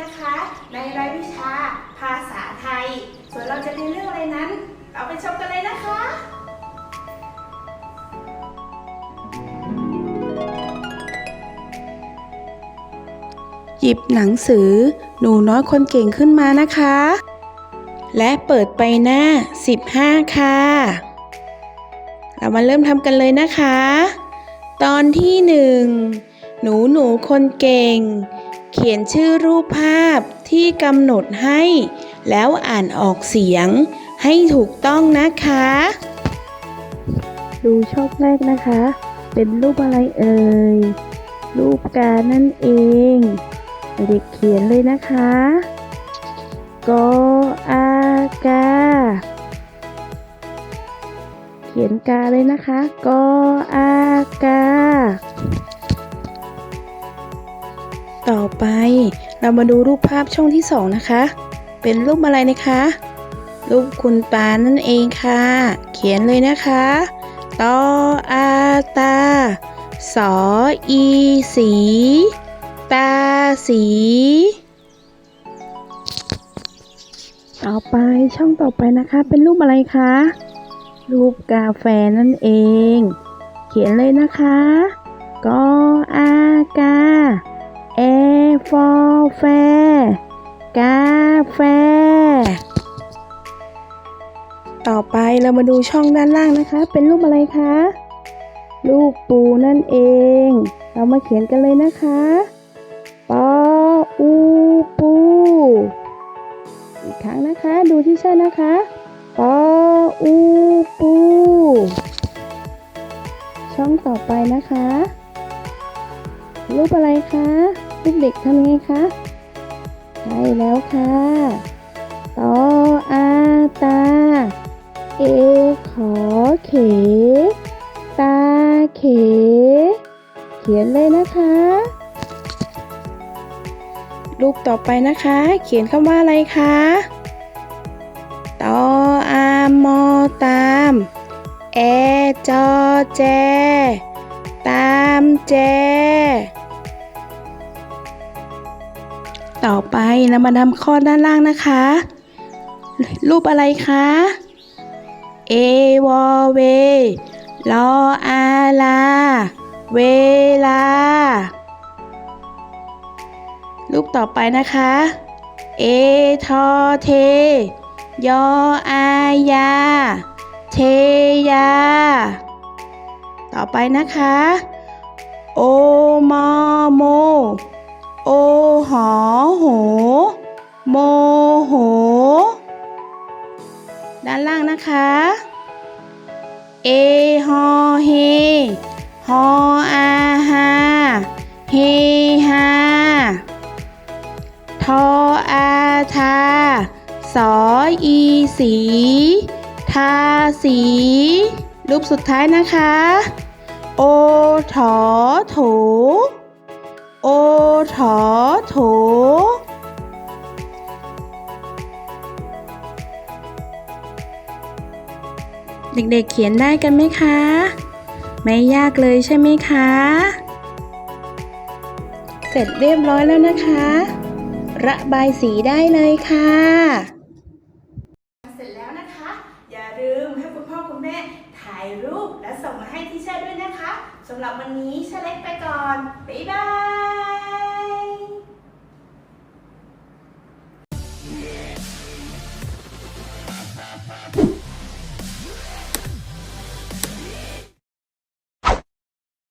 นะคะ ในรายวิชาภาษาไทย ส่วนเราจะเรียนเรื่องอะไรนั้นเอาไปชมกันเลยนะคะหยิบหนังสือหนูน้อยคนเก่งขึ้นมานะคะ และเปิดไปหน้า 15 ค่ะ เรามาเริ่มทำกันเลยนะคะ ตอนที่ 1 หนูหนูคนเก่ง ขียนชื่อรูปภาพที่กำหนดให้ แล้วอ่านออกเสียงให้ถูกต้องนะคะ ดูช่องแรกนะคะ เป็นรูปอะไรเอ่ย รูปกานั่นเอง เด็กเขียนเลยนะคะกออากา เขียนกาเลยนะคะกออากา ไป เรามาดูรูปภาพช่องที่สองนะคะ เป็นรูปอะไรนะคะ รูปคุณตานั่นเองค่ะ เขียนเลยนะคะตออาตา สออีสี ตาสี ต่อไปช่องต่อไปนะคะ เป็นรูปอะไรคะ รูปกาแฟนั่นเอง เขียนเลยนะคะ กออากา ฟอแฟ กาแฟ ต่อไปเรามาดูช่องด้านล่างนะคะ เป็นรูปอะไรคะรูปปูนั่นเอง เรามาเขียนกันเลยนะคะปออูปูอีกครั้งนะคะ ดูที่ช่นะคะปออูปูช่องต่อไปนะคะ รูปอะไรคะ เด็กทำไงคะ ใช่แล้วค่ะตออาตา เอขอเข ตาเข เขียนเลยนะคะ รูปต่อไปนะคะ เขียนคำว่าอะไรคะตออามอตามแอจอแจ ตามแจ ต่อไปเรามาทำข้อด้านล่างนะคะ รูปอะไรคะ เอวอเวลออาลา เวลา รูปต่อไปนะคะ เอทอเท ยออายา เทยา ต่อไปนะคะ โอมอโม นะคะ เอฮอเฮฮออาฮาเฮฮาทออาทาสออีสีทาสีรูปสุดท้ายนะคะ โอถอโถ โอถอโถ เด็กๆเขียนได้กันไหมคะ ไม่ยากเลยใช่ไหมคะ เสร็จเรียบร้อยแล้วนะคะ ระบายสีได้เลยค่ะ เสร็จแล้วนะคะ อย่าลืมให้คุณพ่อคุณแม่ถ่ายรูปและส่งมาให้ที่เชอร์ด้วยนะคะสำหรับวันนี้เชเล็กไปก่อน บ๊ายบาย